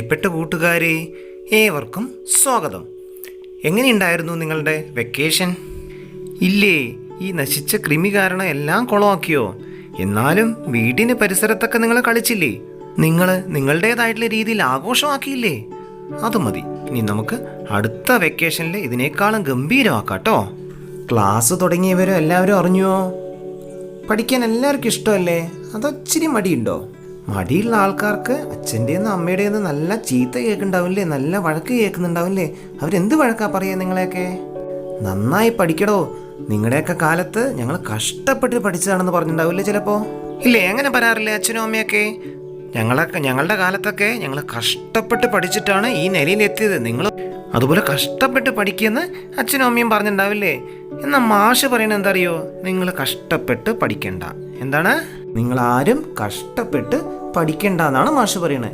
പ്രിയപ്പെട്ട കൂട്ടുകാരെ ഏവർക്കും സ്വാഗതം. എങ്ങനെയുണ്ടായിരുന്നു നിങ്ങളുടെ വെക്കേഷൻ ഇല്ലേ ഈ നശിച്ച കൃമി കാരണം എല്ലാം കുളമാക്കിയോ? എന്നാലും വീടിന് പരിസരത്തൊക്കെ നിങ്ങൾ കളിച്ചില്ലേ? നിങ്ങൾ നിങ്ങളുടേതായിട്ടുള്ള രീതിയിൽ ആഘോഷമാക്കിയില്ലേ? അത് മതി. ഇനി നമുക്ക് അടുത്ത വെക്കേഷനിൽ ഇതിനേക്കാളും ഗംഭീരമാക്കാട്ടോ. ക്ലാസ് തുടങ്ങിയവരും എല്ലാവരും അറിഞ്ഞോ പഠിക്കാൻ എല്ലാവർക്കും ഇഷ്ടമല്ലേ? അതൊച്ചിരി മടിയുണ്ടോ? മടിയുള്ള ആൾക്കാർക്ക് അച്ഛന്റെയെന്ന് അമ്മയുടെയെന്ന് നല്ല ചീത്ത കേൾക്കുന്നുണ്ടാവില്ലേ? നല്ല വഴക്ക് കേൾക്കുന്നുണ്ടാവില്ലേ? അവരെന്ത് വഴക്കാ പറയുക നിങ്ങളെയൊക്കെ? നന്നായി പഠിക്കടോ. നിങ്ങളുടെയൊക്കെ കാലത്ത് ഞങ്ങൾ കഷ്ടപ്പെട്ട് പഠിച്ചതാണെന്ന് പറഞ്ഞിട്ടുണ്ടാവില്ലേ ചിലപ്പോൾ ഇല്ലേ എങ്ങനെ പറയാറില്ലേ അച്ഛനും അമ്മയൊക്കെ? ഞങ്ങളൊക്കെ ഞങ്ങളുടെ കാലത്തൊക്കെ ഞങ്ങൾ കഷ്ടപ്പെട്ട് പഠിച്ചിട്ടാണ് ഈ നിലയിലെത്തിയത്. നിങ്ങൾ അതുപോലെ കഷ്ടപ്പെട്ട് പഠിക്കുമെന്ന് അച്ഛനും അമ്മയും പറഞ്ഞിട്ടുണ്ടാവില്ലേ? എന്നാ മാഷ് പറയുന്നത് എന്താ അറിയോ? നിങ്ങൾ കഷ്ടപ്പെട്ട് പഠിക്കണ്ട. എന്താണ്? നിങ്ങൾ ആരും കഷ്ടപ്പെട്ട് പഠിക്കണ്ട എന്നാണ് മാഷ് പറയണേ.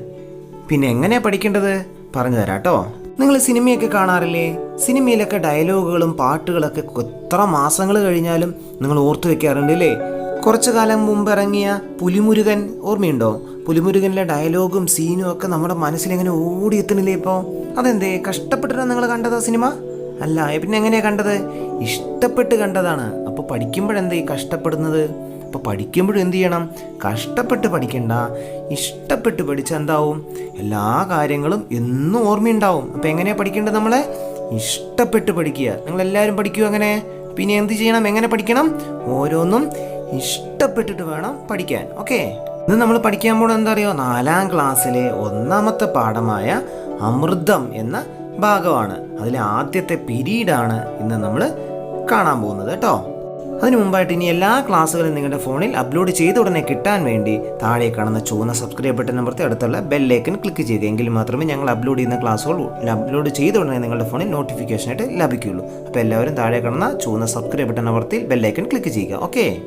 പിന്നെ എങ്ങനെയാ പഠിക്കേണ്ടത്? പറഞ്ഞു തരാട്ടോ നിങ്ങൾ സിനിമയൊക്കെ കാണാറില്ലേ? സിനിമയിലൊക്കെ ഡയലോഗുകളും പാട്ടുകളൊക്കെ എത്ര മാസങ്ങൾ കഴിഞ്ഞാലും നിങ്ങൾ ഓർത്തു വെക്കാറുണ്ട് അല്ലേ കുറച്ചു കാലം മുമ്പ് ഇറങ്ങിയ പുലിമുരുകൻ ഓർമ്മയുണ്ടോ? പുലിമുരുകനിലെ ഡയലോഗും സീനും ഒക്കെ നമ്മുടെ മനസ്സിൽ മനസ്സിലിങ്ങനെ ഓടിയെത്തണില്ലേ ഇപ്പോൾ അതെന്തേ കഷ്ടപ്പെട്ടിട്ടാണ് നിങ്ങൾ കണ്ടതാ സിനിമ? അല്ല പിന്നെ എങ്ങനെയാ കണ്ടത്? ഇഷ്ടപ്പെട്ട് കണ്ടതാണ്. അപ്പോൾ പഠിക്കുമ്പോഴെന്തേ കഷ്ടപ്പെടുന്നത്? അപ്പോൾ പഠിക്കുമ്പോഴും എന്ത് ചെയ്യണം? കഷ്ടപ്പെട്ട് പഠിക്കണ്ട. ഇഷ്ടപ്പെട്ട് പഠിച്ചാൽ എന്താവും? എല്ലാ കാര്യങ്ങളും എന്നും ഓർമ്മയുണ്ടാവും. അപ്പോൾ എങ്ങനെയാണ് പഠിക്കേണ്ടത് നമ്മളെ? ഇഷ്ടപ്പെട്ട് പഠിക്കുക. നിങ്ങളെല്ലാവരും പഠിക്കൂ അങ്ങനെ. പിന്നെ എന്ത് ചെയ്യണം? എങ്ങനെ പഠിക്കണം? ഓരോന്നും ഇഷ്ടപ്പെട്ടിട്ട് വേണം പഠിക്കാൻ. ഓക്കെ? ഇന്ന് നമ്മൾ പഠിക്കാൻ പോകുന്നത് എന്താ അറിയോ? നാലാം ക്ലാസ്സിലെ ഒന്നാമത്തെ പാഠമായ അമൃതം എന്ന ഭാഗമാണ്. അതിലെ ആദ്യത്തെ പിരീഡാണ് ഇന്ന് നമ്മൾ കാണാൻ പോകുന്നത് കേട്ടോ. അതിനു മുമ്പായിട്ട് ഇനി എല്ലാ ക്ലാസ്സുകളും നിങ്ങളുടെ ഫോണിൽ അപ്ലോഡ് ചെയ്ത ഉടനെ കിട്ടാൻ വേണ്ടി താഴെ കാണുന്ന ചുവന്ന സബ്സ്ക്രൈബ് ബട്ടൺ നമ്പർത്തി അടുത്തുള്ള ബെല്ലൈക്കൻ ക്ലിക്ക് ചെയ്യുക എങ്കിൽ മാത്രമേ ഞങ്ങൾ അപ്ലോഡ് ചെയ്യുന്ന ക്ലാസ്സുകൾ അപ്ലോഡ് ചെയ്ത ഉടനെ നിങ്ങളുടെ ഫോണിൽ നോട്ടിഫിക്കേഷൻ ആയിട്ട് ലഭിക്കുകയുള്ളൂ. അപ്പോൾ എല്ലാവരും താഴെ കാണുന്ന ചുവന്ന സബ്സ്ക്രൈബ് ബട്ടൺ നമ്പർത്തിൽ ബെല്ലൈക്കൻ ക്ലിക്ക് ചെയ്യുക ഓക്കെ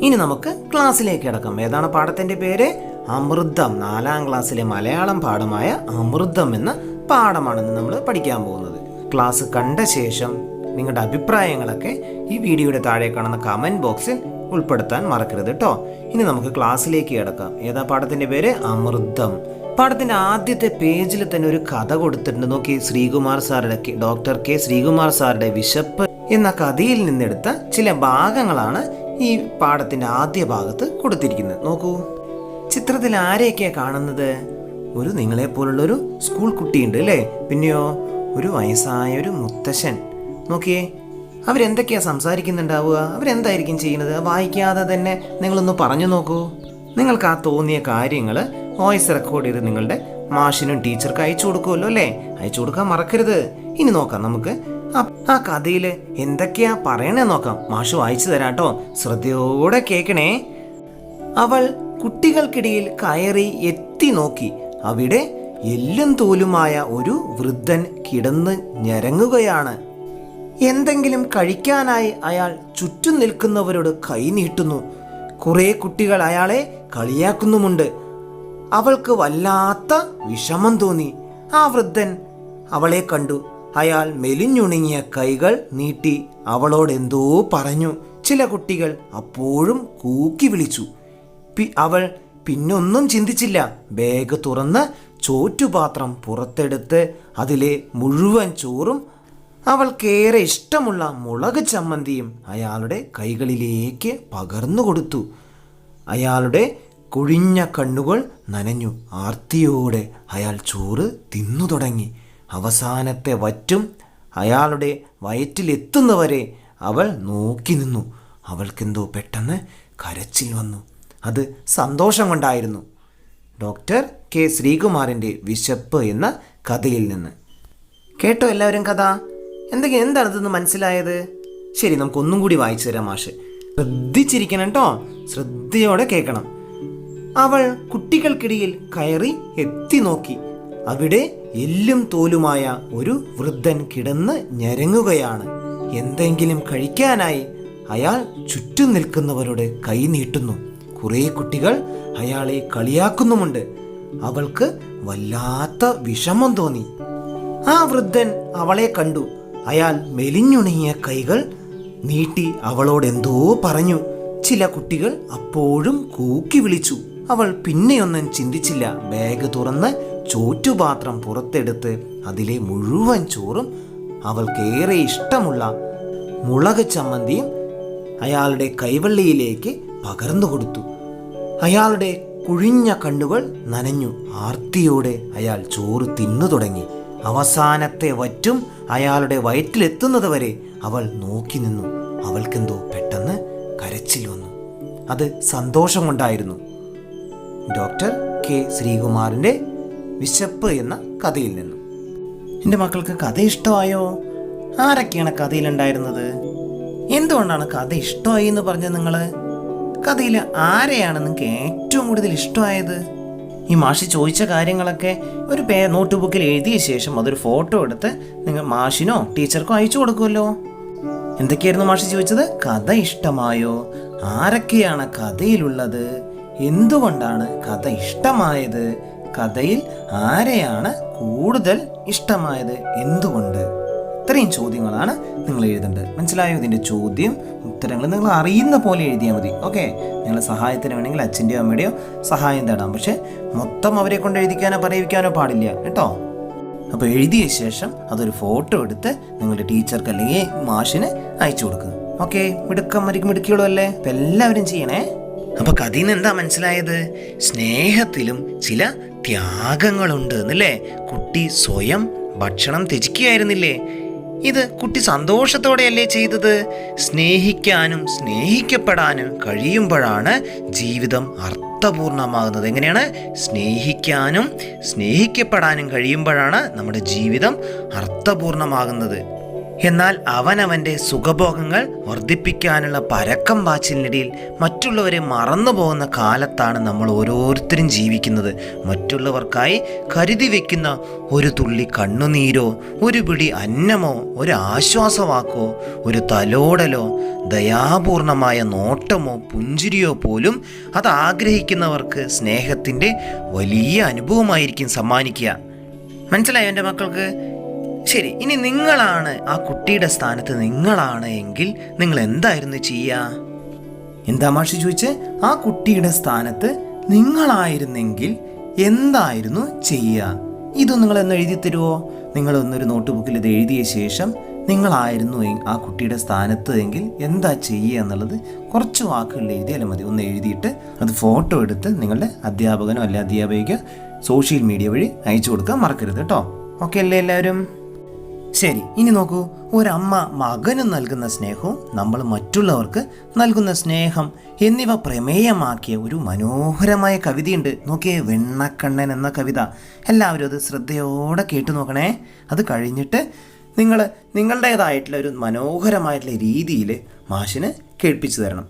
ഇനി നമുക്ക് ക്ലാസ്സിലേക്ക് കിടക്കാം. ഏതാണ് പാഠത്തിന്റെ പേര്? അമൃതം. നാലാം ക്ലാസ്സിലെ മലയാളം പാഠമായ അമൃതം എന്ന പാഠമാണ് നമ്മൾ പഠിക്കാൻ പോകുന്നത്. ക്ലാസ് കണ്ട ശേഷം നിങ്ങളുടെ അഭിപ്രായങ്ങളൊക്കെ ഈ വീഡിയോയുടെ താഴെ കാണുന്ന കമന്റ് ബോക്സിൽ ഉൾപ്പെടുത്താൻ മറക്കരുത് കേട്ടോ ഇനി നമുക്ക് ക്ലാസ്സിലേക്ക് കിടക്കാം. ഏതാ പാഠത്തിന്റെ പേര്? അമൃതം. പാഠത്തിന്റെ ആദ്യത്തെ പേജിൽ തന്നെ ഒരു കഥ കൊടുത്തിട്ടുണ്ട്. നോക്കി ശ്രീകുമാർ സാറുടെ ഡോക്ടർ കെ ശ്രീകുമാർ സാറുടെ വിശപ്പ് എന്ന കഥയിൽ നിന്നെടുത്ത ചില ഭാഗങ്ങളാണ് ഈ പാഠത്തിന്റെ ആദ്യ ഭാഗത്ത് കൊടുത്തിരിക്കുന്നത്. നോക്കൂ. ചിത്രത്തിൽ ആരെയൊക്കെയാണ് കാണുന്നത്? ഒരു നിങ്ങളെ പോലുള്ള ഒരു സ്കൂൾ കുട്ടിയുണ്ട് അല്ലേ പിന്നെയോ ഒരു വയസ്സായ ഒരു മുത്തശ്ശൻ. നോക്കിയേ അവരെന്തൊക്കെയാ സംസാരിക്കുന്നുണ്ടാവുക? അവരെന്തായിരിക്കും ചെയ്യുന്നത്? വായിക്കാതെ തന്നെ നിങ്ങളൊന്ന് പറഞ്ഞു നോക്കൂ. നിങ്ങൾക്ക് ആ തോന്നിയ കാര്യങ്ങൾ വോയിസ് റെക്കോർഡ് ചെയ്ത് നിങ്ങളുടെ മാഷിനും ടീച്ചർക്ക് അയച്ചു കൊടുക്കുമല്ലോ അല്ലേ? അയച്ചു കൊടുക്കാൻ മറക്കരുത്. ഇനി നോക്കാം നമുക്ക്. ആ- കഥയിൽ എന്തൊക്കെയാ പറയണേ നോക്കാം. മാഷു വായിച്ചു തരാട്ടോ ശ്രദ്ധയോടെ കേൾക്കണേ. അവൾ കുട്ടികൾക്കിടയിൽ കയറി എത്തി നോക്കി. അവിടെ എല്ലും തോലുമായ ഒരു വൃദ്ധൻ കിടന്ന് ഞരങ്ങുകയാണ്. എന്തെങ്കിലും കഴിക്കാനായി അയാൾ ചുറ്റും നിൽക്കുന്നവരോട് കൈനീട്ടുന്നു കുറെ കുട്ടികൾ അയാളെ കളിയാക്കുന്നുമുണ്ട്. അവൾക്ക് വല്ലാത്ത വിഷമം തോന്നി. ആ വൃദ്ധൻ അവളെ കണ്ടു. അയാൾ മെലിഞ്ഞുണങ്ങിയ കൈകൾ നീട്ടി അവളോട് എന്തോ പറഞ്ഞു. ചില കുട്ടികൾ അപ്പോഴും കൂക്കി വിളിച്ചു. പി- അവൾ പിന്നൊന്നും ചിന്തിച്ചില്ല. ബാഗ് തുറന്ന് ചോറ്റുപാത്രം പുറത്തെടുത്ത് അതിലെ മുഴുവൻ ചോറും അവൾക്കേറെ ഇഷ്ടമുള്ള മുളക് ചമ്മന്തിയും അയാളുടെ കൈകളിലേക്ക് പകർന്നു കൊടുത്തു. അയാളുടെ കുഴിഞ്ഞ കണ്ണുകൾ നനഞ്ഞു. ആർത്തിയോടെ അയാൾ ചോറ് തിന്നു തുടങ്ങി. അവസാനത്തെ വറ്റും അയാളുടെ വയറ്റിലെത്തുന്നവരെ അവൾ നോക്കി നിന്നു. അവൾക്കെന്തോ പെട്ടെന്ന് കരച്ചിൽ വന്നു. അത് സന്തോഷം കൊണ്ടായിരുന്നു. ഡോക്ടർ കെ ശ്രീകുമാറിന്റെ വിശപ്പ് എന്ന കഥയിൽ നിന്ന്. കേട്ടോ എല്ലാവരും കഥ? എന്തെങ്കിലും എന്താണ് ഇതെന്ന് മനസ്സിലായത്? ശരി നമുക്കൊന്നും കൂടി വായിച്ചു തരാം മാഷ്. ശ്രദ്ധിച്ചിരിക്കണം കേട്ടോ. ശ്രദ്ധയോടെ കേൾക്കണം. അവൾ കുട്ടികൾക്കിടയിൽ കയറി എത്തി നോക്കി. അവിടെ എല്ലും തോലുമായ ഒരു വൃദ്ധൻ കിടന്ന് ഞരങ്ങുകയാണ്. എന്തെങ്കിലും കഴിക്കാനായി അയാൾ ചുറ്റും നിൽക്കുന്നവരോട് കൈ നീട്ടുന്നു. കുറെ കുട്ടികൾ അയാളെ കളിയാക്കുന്നുമുണ്ട്. അവൾക്ക് വല്ലാത്ത വിഷമം തോന്നി. ആ വൃദ്ധൻ അവളെ കണ്ടു. അയാൾ മെലിഞ്ഞുണങ്ങിയ കൈകൾ നീട്ടി അവളോട് എന്തോ പറഞ്ഞു. ചില കുട്ടികൾ അപ്പോഴും കൂക്കി വിളിച്ചു. അവൾ പിന്നെയൊന്നും ചിന്തിച്ചില്ല. ബാഗ് തുറന്ന് ചോറ്റുപാത്രം പുറത്തെടുത്ത് അതിലെ മുഴുവൻ ചോറും അവൾക്കേറെ ഇഷ്ടമുള്ള മുളക് ചമ്മന്തിയും അയാളുടെ കൈവള്ളിയിലേക്ക് പകർന്നു കൊടുത്തു. അയാളുടെ കുഴിഞ്ഞ കണ്ണുകൾ നനഞ്ഞു. ആർത്തിയോടെ അയാൾ ചോറ് തിന്നു തുടങ്ങി. അവസാനത്തെ വറ്റും അയാളുടെ വയറ്റിലെത്തുന്നത് വരെ അവൾ നോക്കി നിന്നു. അവൾക്കെന്തോ പെട്ടെന്ന് കരച്ചിൽ വന്നു. അത് സന്തോഷം കൊണ്ടായിരുന്നു. ഡോക്ടർ കെ ശ്രീകുമാറിന്റെ വിശപ്പ് എന്ന കഥയിൽ നിന്നു. എന്റെ മക്കൾക്ക് കഥ ഇഷ്ടമായോ? ആരൊക്കെയാണ് കഥയിലുണ്ടായിരുന്നത്? എന്തുകൊണ്ടാണ് കഥ ഇഷ്ടമായി എന്ന് പറഞ്ഞത് നിങ്ങൾ കഥയിൽ ആരെയാണ് നിങ്ങൾക്ക് ഏറ്റവും കൂടുതൽ ഇഷ്ടമായത്? ഈ മാഷി ചോദിച്ച കാര്യങ്ങളൊക്കെ ഒരു പേ നോട്ട് ബുക്കിൽ എഴുതിയ ശേഷം അതൊരു ഫോട്ടോ എടുത്ത് നിങ്ങൾ മാഷിനോ ടീച്ചർക്കോ അയച്ചു കൊടുക്കുമല്ലോ എന്തൊക്കെയായിരുന്നു മാഷി ചോദിച്ചത്? കഥ ഇഷ്ടമായോ? ആരൊക്കെയാണ് കഥയിലുള്ളത്? എന്തുകൊണ്ടാണ് കഥ ഇഷ്ടമായത്? കഥയിൽ ആരെയാണ് കൂടുതൽ ഇഷ്ടമായത്? എന്തുകൊണ്ട്? ഇത്രയും ചോദ്യങ്ങളാണ് നിങ്ങൾ എഴുതേണ്ടത്. മനസ്സിലായോ? ഇതിന്റെ ചോദ്യം ഉത്തരങ്ങൾ നിങ്ങൾ അറിയുന്ന പോലെ എഴുതിയാൽ മതി. ഓക്കെ? നിങ്ങളെ സഹായത്തിന് വേണമെങ്കിൽ അച്ഛന്റെയോ അമ്മയുടെയോ സഹായം തേടാം. പക്ഷേ മൊത്തം അവരെ കൊണ്ട് എഴുതിക്കാനോ പറയിക്കാനോ പാടില്ല. കേട്ടോ? അപ്പോൾ എഴുതിയ ശേഷം അതൊരു ഫോട്ടോ എടുത്ത് നിങ്ങളുടെ ടീച്ചർക്ക് അല്ലെങ്കിൽ മാഷിന് അയച്ചു കൊടുക്കുക. ഓക്കെ? മിടുക്കം മരിക്കും മിടുക്കിയോളും അല്ലേ? അപ്പം എല്ലാവരും ചെയ്യണേ. അപ്പൊ കഥയിൽ നിന്ന് എന്താ മനസ്സിലായത്? സ്നേഹത്തിലും ചില ത്യാഗങ്ങളുണ്ട് എന്നല്ലേ? കുട്ടി സ്വയം ഭക്ഷണം ത്യജിക്കുകയായിരുന്നില്ലേ? ഇത് കുട്ടി സന്തോഷത്തോടെയല്ലേ ചെയ്തത്? സ്നേഹിക്കാനും സ്നേഹിക്കപ്പെടാനും കഴിയുമ്പോഴാണ് ജീവിതം അർത്ഥപൂർണമാകുന്നത്. എങ്ങനെയാണ്? സ്നേഹിക്കാനും സ്നേഹിക്കപ്പെടാനും കഴിയുമ്പോഴാണ് നമ്മുടെ ജീവിതം അർത്ഥപൂർണമാകുന്നത്. എന്നാൽ അവനവന്റെ സുഖഭോഗങ്ങൾ വർദ്ധിപ്പിക്കാനുള്ള പരക്കം വാച്ചിലിനിടയിൽ മറ്റുള്ളവരെ മറന്നു പോകുന്ന കാലത്താണ് നമ്മൾ ഓരോരുത്തരും ജീവിക്കുന്നത്. മറ്റുള്ളവർക്കായി കരുതി വെക്കുന്ന ഒരു തുള്ളി കണ്ണുനീരോ ഒരു പിടി അന്നമോ ഒരു ആശ്വാസവാക്കോ ഒരു തലോടലോ ദയാപൂർണമായ നോട്ടമോ പുഞ്ചിരിയോ പോലും അത് ആഗ്രഹിക്കുന്നവർക്ക് സ്നേഹത്തിന്റെ വലിയ അനുഭവമായിരിക്കും സമ്മാനിക്കുക. മനസ്സിലായോ എന്റെ മക്കൾക്ക്? ശരി ഇനി നിങ്ങളാണ് ആ കുട്ടിയുടെ സ്ഥാനത്ത് നിങ്ങളാണ് എങ്കിൽ നിങ്ങൾ എന്തായിരുന്നു ചെയ്യുക എന്താ മാഷി ചോദിച്ചേ? ആ കുട്ടിയുടെ സ്ഥാനത്ത് നിങ്ങളായിരുന്നെങ്കിൽ എന്തായിരുന്നു ചെയ്യുക ഇതൊന്നും നിങ്ങൾ എന്ന് എഴുതി തരുമോ നിങ്ങൾ ഒന്നൊരു നോട്ട് ബുക്കിൽ ഇത് എഴുതിയ ശേഷം നിങ്ങളായിരുന്നു ആ കുട്ടിയുടെ സ്ഥാനത്ത് എങ്കിൽ എന്താ ചെയ്യുക എന്നുള്ളത് കുറച്ച് വാക്കുകളിൽ എഴുതിയാലും മതി. ഒന്ന് എഴുതിയിട്ട് അത് ഫോട്ടോ എടുത്ത് നിങ്ങളുടെ അധ്യാപകനോ അല്ലെ അധ്യാപികയ്ക്കോ സോഷ്യൽ മീഡിയ വഴി അയച്ചു കൊടുക്കാൻ മറക്കരുത് കേട്ടോ. ഓക്കെ അല്ലേ എല്ലാവരും? ശരി ഇനി നോക്കൂ. ഒരമ്മ മകന് നൽകുന്ന സ്നേഹവും നമ്മൾ മറ്റുള്ളവർക്ക് നൽകുന്ന സ്നേഹം എന്നിവ പ്രമേയമാക്കിയ ഒരു മനോഹരമായ കവിതയുണ്ട്. നോക്കിയേ വെണ്ണക്കണ്ണൻ എന്ന കവിത. എല്ലാവരും അത് ശ്രദ്ധയോടെ കേട്ടു നോക്കണേ. അത് കഴിഞ്ഞിട്ട് നിങ്ങൾ നിങ്ങളുടേതായിട്ടുള്ള ഒരു മനോഹരമായിട്ടുള്ള രീതിയിൽ മാഷിന് കേൾപ്പിച്ചു തരണം.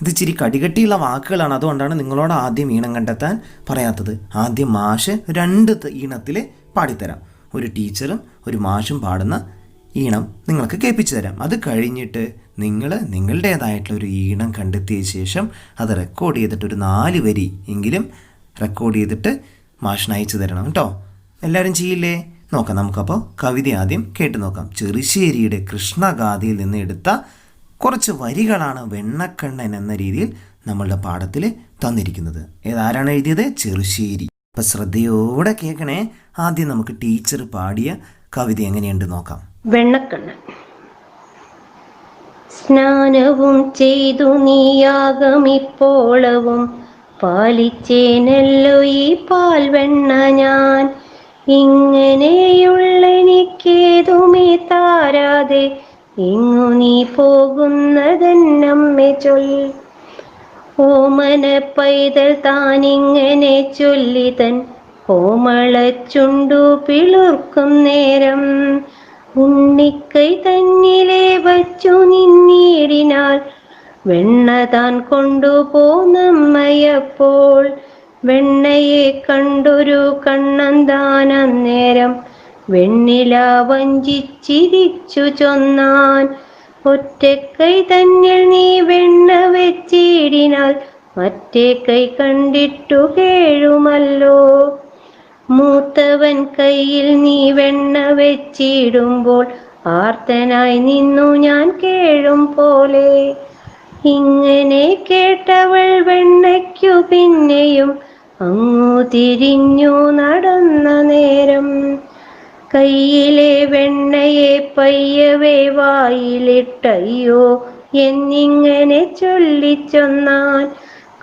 ഇത് ഇച്ചിരി കടികട്ടിയുള്ള വാക്കുകളാണ്. അതുകൊണ്ടാണ് നിങ്ങളോട് ആദ്യം ഈണം കണ്ടെത്താൻ പറയാത്തത്. ആദ്യം മാഷ് രണ്ട് ഈണത്തിൽ പാടിത്തരാം. ഒരു ടീച്ചറും ഒരു മാഷും പാടുന്ന ഈണം നിങ്ങൾക്ക് കേൾപ്പിച്ചു തരാം. അത് കഴിഞ്ഞിട്ട് നിങ്ങൾ നിങ്ങളുടേതായിട്ടുള്ള ഒരു ഈണം കണ്ടെത്തിയ ശേഷം അത് റെക്കോർഡ് ചെയ്തിട്ട് ഒരു നാല് വരി എങ്കിലും റെക്കോർഡ് ചെയ്തിട്ട് മാഷിന് അയച്ചു തരണം കേട്ടോ. എല്ലാവരും ചെയ്യില്ലേ? നോക്കാം നമുക്കപ്പോൾ കവിത ആദ്യം കേട്ടു നോക്കാം. ചെറുശ്ശേരിയുടെ കൃഷ്ണഗാഥയിൽ നിന്ന് എടുത്ത കുറച്ച് വരികളാണ് വെണ്ണക്കണ്ണൻ എന്ന രീതിയിൽ നമ്മളുടെ പാഠത്തിൽ തന്നിരിക്കുന്നത്. ഏതാരാണ് എഴുതിയത്? ചെറുശ്ശേരി. അപ്പം ശ്രദ്ധയോടെ കേൾക്കണേ ആദ്യം നമുക്ക് ടീച്ചർ പാടിയ കവിത എങ്ങനെയുണ്ട് നോക്കാം. വെണ്ണക്കണ്ണൻ. സ്നാനവും ചെയ്തു നീയാകമിപ്പോളവും പാലിച്ചേനല്ലോ ഈ പാൽ വെണ്ണ ഞാൻ. ഇങ്ങനെയുള്ള എനിക്കേതുമേ താരാതെ. ഇങ്ങു നീ പോകുന്നതെന്നമ്മെ ചൊൽ. ഓമന പൈതൽ താനിങ്ങനെ ചൊല്ലിതൻ കോമളച്ചുണ്ടു പിളുർക്കും നേരം. ഉണ്ണിക്കൈ തന്നിലെ വച്ചു നിന്നീടിനാൽ വെണ്ണ താൻ കൊണ്ടുപോന്നമ്മയപ്പോൾ വെണ്ണയെ കണ്ടൊരു കണ്ണന്താൻ അന്നേരം വെണ്ണില വഞ്ചിച്ചിരിച്ചു ചൊന്നാൻ. ഒറ്റക്കൈ തന്നിൽ നീ വെണ്ണ വെച്ചിടിനാൽ മറ്റേ കൈ കണ്ടിട്ടു കേഴുമല്ലോ. മൂത്തവൻ കയ്യിൽ നീ വെണ്ണ വെച്ചിടുമ്പോൾ ആർത്തനായി നിന്നു ഞാൻ കേഴും പോലെ. ഇങ്ങനെ കേട്ടവൾ വെണ്ണയ്ക്കു പിന്നെയും അങ്ങു തിരിഞ്ഞു നടന്ന നേരം കയ്യിലെ വെണ്ണയെ പയ്യവേ വായിലിട്ടയ്യോ എന്നിങ്ങനെ ചൊല്ലിച്ചൊന്നാൽ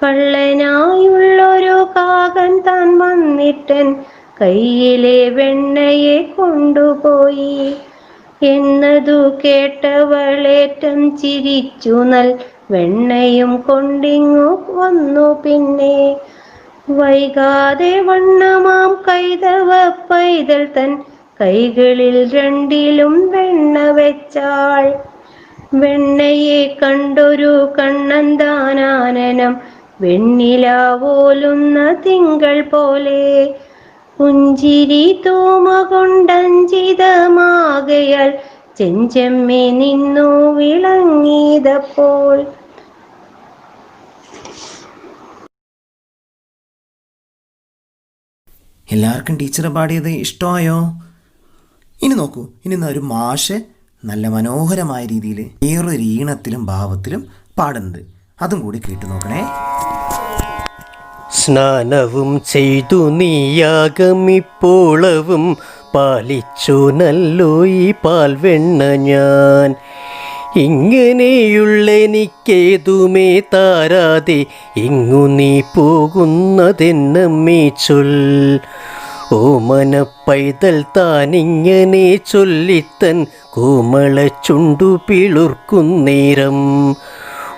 കള്ളനായുള്ളൊരു കാകൻ താൻ വന്നിട്ടൻ കയ്യിലെ വെണ്ണയെ കൊണ്ടുപോയി. എന്നതു കേട്ടവളേറ്റം ചിരിച്ചു നൽ വെണ്ണയും കൊണ്ടിങ്ങു വന്നു പിന്നെ. വൈകാതെ വണ്ണമാം കൈതവ പൈതൽ തൻ കൈകളിൽ രണ്ടിലും വെണ്ണ വെച്ചാൾ. വെണ്ണയെ കണ്ടൊരു കണ്ണന്താനാനനം വെണ്ണിലാവോലുന്ന തിങ്കൾ പോലെ. പുഞ്ചിരി തൂമ കൊണ്ടഞ്ചിതമാകയാൽ ചെഞ്ചമ്മെ നിന്നു വിളങ്ങിയതപ്പോൾ. എല്ലാവർക്കും ടീച്ചർ പാടിയത് ഇഷ്ടമായോ? ഇനി നോക്കൂ ഇനി ഒരു മാഷ് നല്ല മനോഹരമായ രീതിയിൽ ഏറൊരു ഈണത്തിലും ഭാവത്തിലും പാടുന്നത് അതും കൂടി കേട്ടു നോക്കണേ. സ്നാനവും ചെയ്തു നീയാകമിപ്പോളവും പാലിച്ചു നല്ലോ ഈ പാൽവെണ്ണ ഞാൻ. ഇങ്ങനെയുള്ള എനിക്കേതുമേ താരാതെ ഇങ്ങു നീ പോകുന്നതെന്നമ്മേ ചൊൽ. ഓമന പൈതൽ താനിങ്ങനെ ചൊല്ലിത്തൻ കോമള ചുണ്ടു പിളുർക്കുന്നേരം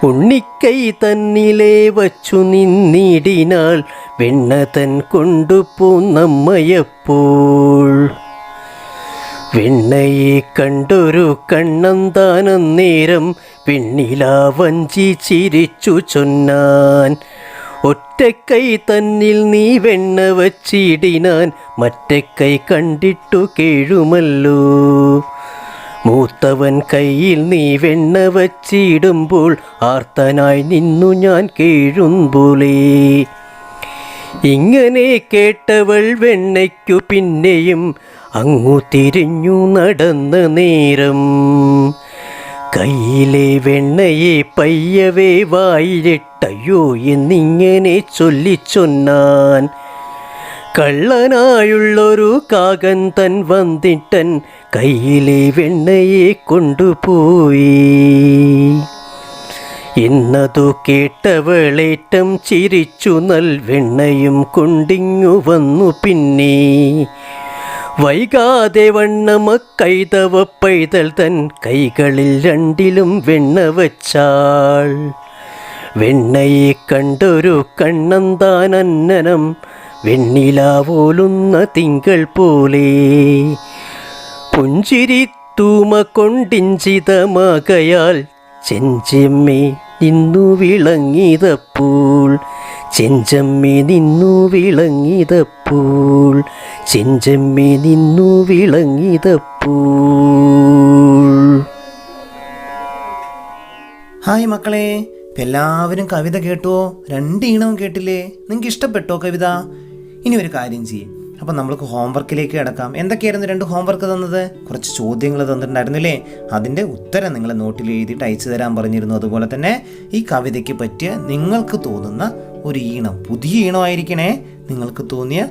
ഉണ്ണിക്കൈ തന്നിലെ വച്ചു നിന്നിടിനാൽ വെണ്ണ തൻ കൊണ്ടുപോന്നമ്മയപ്പോൾ വെണ്ണയെ കണ്ടൊരു കണ്ണന്താനന്നേരം പെണ്ണിലാ വഞ്ചി ചിരിച്ചു ചൊന്നാൻ. ഒറ്റക്കൈ തന്നിൽ നീ വെണ്ണ വച്ചിടിനാൻ മറ്റക്കൈ കണ്ടിട്ടു കേഴുമല്ലോ. മൂത്തവൻ കയ്യിൽ നീ വെണ്ണ വച്ചിടുമ്പോൾ ആർത്തനായി നിന്നു ഞാൻ കേഴുമ്പോലേ ഇങ്ങനെ കേട്ടവൾ വെണ്ണയ്ക്കു പിന്നെയും അങ്ങു തിരിഞ്ഞു നടന്ന നേരം. കയ്യിലെ വെണ്ണയെ പയ്യവേ വായിലിട്ടയ്യോ എന്നിങ്ങനെ ചൊല്ലിച്ചൊന്നാൻ കള്ളനായുള്ളൊരു കാകൻ തൻ വന്നിട്ടൻ കയ്യിലെ വെണ്ണയെ കൊണ്ടുപോയി. എന്നതു കേട്ടവളേറ്റം ചിരിച്ചു നൽ വെണ്ണയും കൊണ്ടിങ്ങു വന്നു പിന്നെ. വൈകാതെ വണ്ണമക്കൈതവ കൈതവ പൈതൽ തൻ കൈകളിൽ രണ്ടിലും വെണ്ണ വച്ചാൾ. വെണ്ണയെ കണ്ടൊരു കണ്ണന്താനന്നനം വെണ്ണിലാവോലുന്ന തിങ്കൾ പോലെ. പുഞ്ചിരി തൂമ കൊണ്ടിഞ്ചിതമാകയാൽ ചെഞ്ചമ്മേ നിന്നു വിളങ്ങിയതപ്പോൾ. ചെഞ്ചമ്മി നിന്നു വിളങ്ങിയതപ്പോൾ. ചെഞ്ചമ്മി നിന്നു വിളങ്ങിയതപ്പോൾ. ഹായ് മക്കളെ എല്ലാവരും കവിത കേട്ടോ രണ്ട് ഈണവും കേട്ടില്ലേ? നിങ്ങൾക്ക് ഇഷ്ടപ്പെട്ടോ കവിത? ഇനി ഒരു കാര്യം ചെയ്യും. അപ്പം നമ്മൾക്ക് ഹോംവർക്കിലേക്ക് കിടക്കാം. എന്തൊക്കെയായിരുന്നു രണ്ട് ഹോംവർക്ക് തന്നത്? കുറച്ച് ചോദ്യങ്ങൾ തന്നിട്ടുണ്ടായിരുന്നില്ലേ? അതിന്റെ ഉത്തരം നിങ്ങൾ നോട്ടിൽ എഴുതിയിട്ട് അയച്ചു തരാൻ പറഞ്ഞിരുന്നു. അതുപോലെ തന്നെ ഈ കവിതയ്ക്ക് പറ്റിയ നിങ്ങൾക്ക് തോന്നുന്ന ഒരു ഈണം പുതിയ ഈണമായിരിക്കണേ. നിങ്ങൾക്ക് തോന്നിയ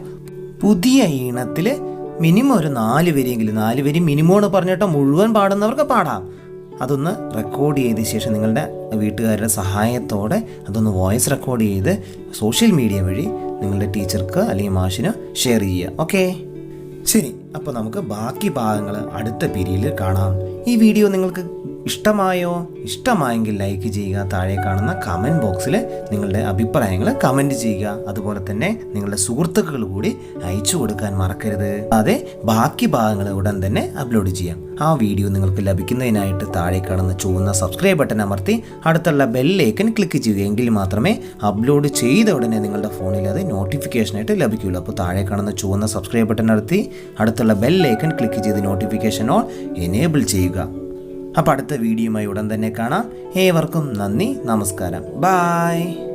പുതിയ ഈണത്തിൽ മിനിമം ഒരു നാല് വരിയെങ്കിലും നാല് വരി മിനിമം എന്ന് പറഞ്ഞിട്ട് മുഴുവൻ പാടുന്നവർക്ക് പാടാം. അതൊന്ന് റെക്കോർഡ് ചെയ്ത ശേഷം നിങ്ങളുടെ വീട്ടുകാരുടെ സഹായത്തോടെ അതൊന്ന് വോയിസ് റെക്കോർഡ് ചെയ്ത് സോഷ്യൽ മീഡിയ വഴി നിങ്ങളുടെ ടീച്ചർക്ക് അല്ലെങ്കിൽ മാഷിന് ഷെയർ ചെയ്യുക. ഓക്കെ ശരി. അപ്പോൾ നമുക്ക് ബാക്കി ഭാഗങ്ങൾ അടുത്ത പീരീഡിൽ കാണാം. ഈ വീഡിയോ നിങ്ങൾക്ക് ഇഷ്ടമായോ? ഇഷ്ടമായെങ്കിൽ ലൈക്ക് ചെയ്യുക താഴെ കാണുന്ന കമന്റ് ബോക്സിൽ നിങ്ങളുടെ അഭിപ്രായങ്ങൾ കമന്റ് ചെയ്യുക. അതുപോലെ തന്നെ നിങ്ങളുടെ സുഹൃത്തുക്കൾ കൂടി അയച്ചു കൊടുക്കാൻ മറക്കരുത്. അതെ ബാക്കി ഭാഗങ്ങൾ ഉടൻ തന്നെ അപ്ലോഡ് ചെയ്യാം. ആ വീഡിയോ നിങ്ങൾക്ക് ലഭിക്കുന്നതിനായിട്ട് താഴെ കാണുന്ന ചുവന്ന സബ്സ്ക്രൈബ് ബട്ടൺ അമർത്തി അടുത്തുള്ള ബെല്ലേക്കൻ ക്ലിക്ക് ചെയ്യുക. എങ്കിൽ മാത്രമേ അപ്ലോഡ് ചെയ്ത ഉടനെ നിങ്ങളുടെ ഫോണിൽ അത് നോട്ടിഫിക്കേഷനായിട്ട് ലഭിക്കുകയുള്ളൂ. അപ്പോൾ താഴെ കാണുന്ന ചുവന്ന സബ്സ്ക്രൈബ് ബട്ടൺ അമർത്തി അടുത്തുള്ള ബെല്ലേക്കൻ ക്ലിക്ക് ചെയ്ത് നോട്ടിഫിക്കേഷൻ ഓൺ എനേബിൾ ചെയ്യുക. അപ്പോൾ അടുത്ത വീഡിയോയുമായി ഉടൻ തന്നെ കാണാം. ഏവർക്കും നന്ദി നമസ്കാരം. ബായ്